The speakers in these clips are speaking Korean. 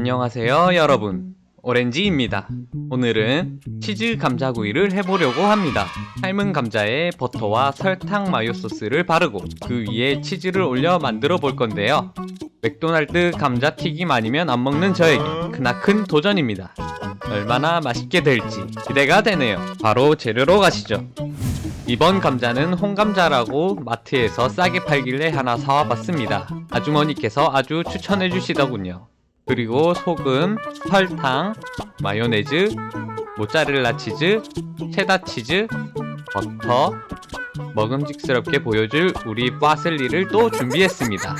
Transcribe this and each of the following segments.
안녕하세요, 여러분. 오렌지입니다. 오늘은 치즈 감자구이를 해보려고 합니다. 삶은 감자에 버터와 설탕 마요 소스를 바르고 그 위에 치즈를 올려 만들어 볼 건데요. 맥도날드 감자튀김 아니면 안 먹는 저에게 크나큰 도전입니다. 얼마나 맛있게 될지 기대가 되네요. 바로 재료로 가시죠. 이번 감자는 홍감자라고 마트에서 싸게 팔길래 하나 사와봤습니다. 아주머니께서 아주 추천해 주시더군요. 그리고 소금, 설탕, 마요네즈, 모짜렐라 치즈, 체다 치즈, 버터, 먹음직스럽게 보여줄 우리 파슬리를 또 준비했습니다.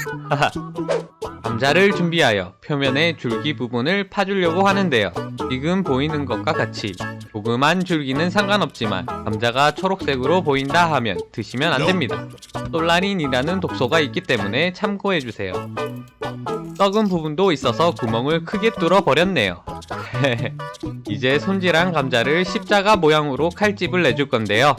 감자를 준비하여 표면의 줄기 부분을 파주려고 하는데요. 지금 보이는 것과 같이 조그만 줄기는 상관없지만 감자가 초록색으로 보인다 하면 드시면 안 됩니다. 솔라닌이라는 독소가 있기 때문에 참고해 주세요. 썩은 부분도 있어서 구멍을 크게 뚫어 버렸네요. 이제 손질한 감자를 십자가 모양으로 칼집을 내줄 건데요.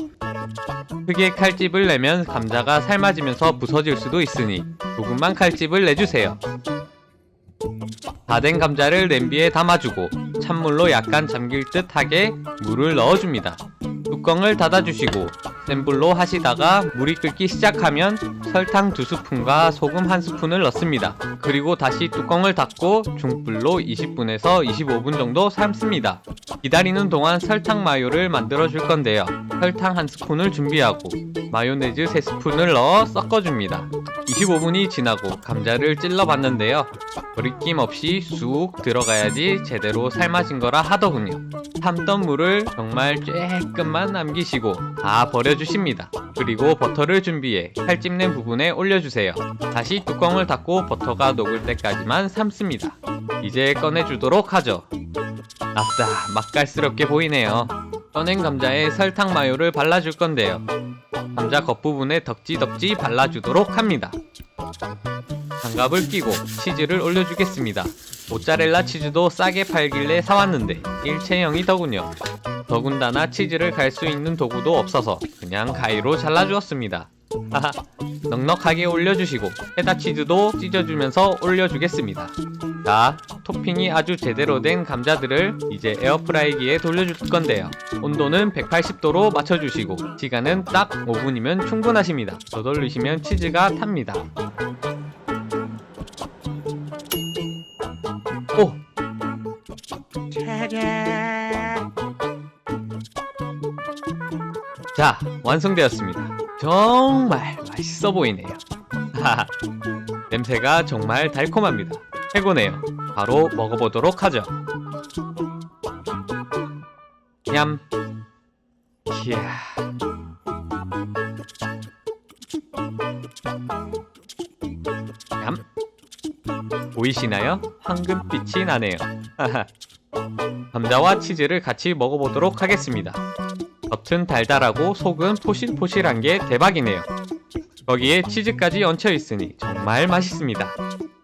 크게 칼집을 내면 감자가 삶아지면서 부서질 수도 있으니 조금만 칼집을 내주세요. 다 된 감자를 냄비에 담아주고 찬물로 약간 잠길 듯 하게 물을 넣어줍니다. 뚜껑을 닫아주시고 센 불로 하시다가 물이 끓기 시작하면 설탕 2스푼과 소금 1스푼을 넣습니다. 그리고 다시 뚜껑을 닫고 중불로 20분에서 25분 정도 삶습니다. 기다리는 동안 설탕 마요를 만들어 줄 건데요. 설탕 1스푼을 준비하고 마요네즈 3스푼을 넣어 섞어줍니다. 25분이 지나고 감자를 찔러 봤는데요. 버리낌 없이 쑥 들어가야지 제대로 삶아진 거라 하더군요. 삶던 물을 정말 쬐끔만 남기시고 다 버려주십니다. 그리고 버터를 준비해 칼집낸 부분에 올려주세요. 다시 뚜껑을 닫고 버터가 녹을 때까지만 삶습니다. 이제 꺼내주도록 하죠. 아싸, 맛깔스럽게 보이네요. 꺼낸 감자에 설탕 마요를 발라줄 건데요. 감자 겉부분에 덕지덕지 발라주도록 합니다. 장갑을 끼고 치즈를 올려주겠습니다. 모짜렐라 치즈도 싸게 팔길래 사왔는데 일체형이더군요. 더군다나 치즈를 갈 수 있는 도구도 없어서 그냥 가위로 잘라주었습니다. 넉넉하게 올려주시고 페다 치즈도 찢어주면서 올려주겠습니다. 자, 토핑이 아주 제대로 된 감자들을 이제 에어프라이기에 돌려줄 건데요. 온도는 180도로 맞춰주시고 시간은 딱 5분이면 충분하십니다. 더 돌리시면 치즈가 탑니다. 오! 자, 완성되었습니다. 정말 맛있어 보이네요. 하하, 냄새가 정말 달콤합니다. 최고네요. 바로 먹어보도록 하죠. 냠. 이야. 냠. 보이시나요? 황금빛이 나네요. 감자와 치즈를 같이 먹어보도록 하겠습니다. 겉은 달달하고 속은 포실포실한 게 대박이네요. 거기에 치즈까지 얹혀 있으니 정말 맛있습니다.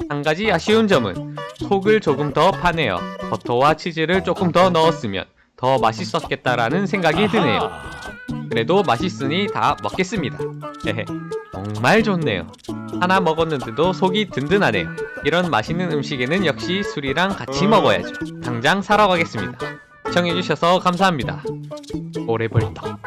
한 가지 아쉬운 점은 속을 조금 더 파내어 버터와 치즈를 조금 더 넣었으면 더 맛있었겠다라는 생각이 드네요. 그래도 맛있으니 다 먹겠습니다. 헤헤, 정말 좋네요. 하나 먹었는데도 속이 든든하네요. 이런 맛있는 음식에는 역시 술이랑 같이 먹어야죠. 당장 사러 가겠습니다. 시청해주셔서 감사합니다. 오래 벌떡.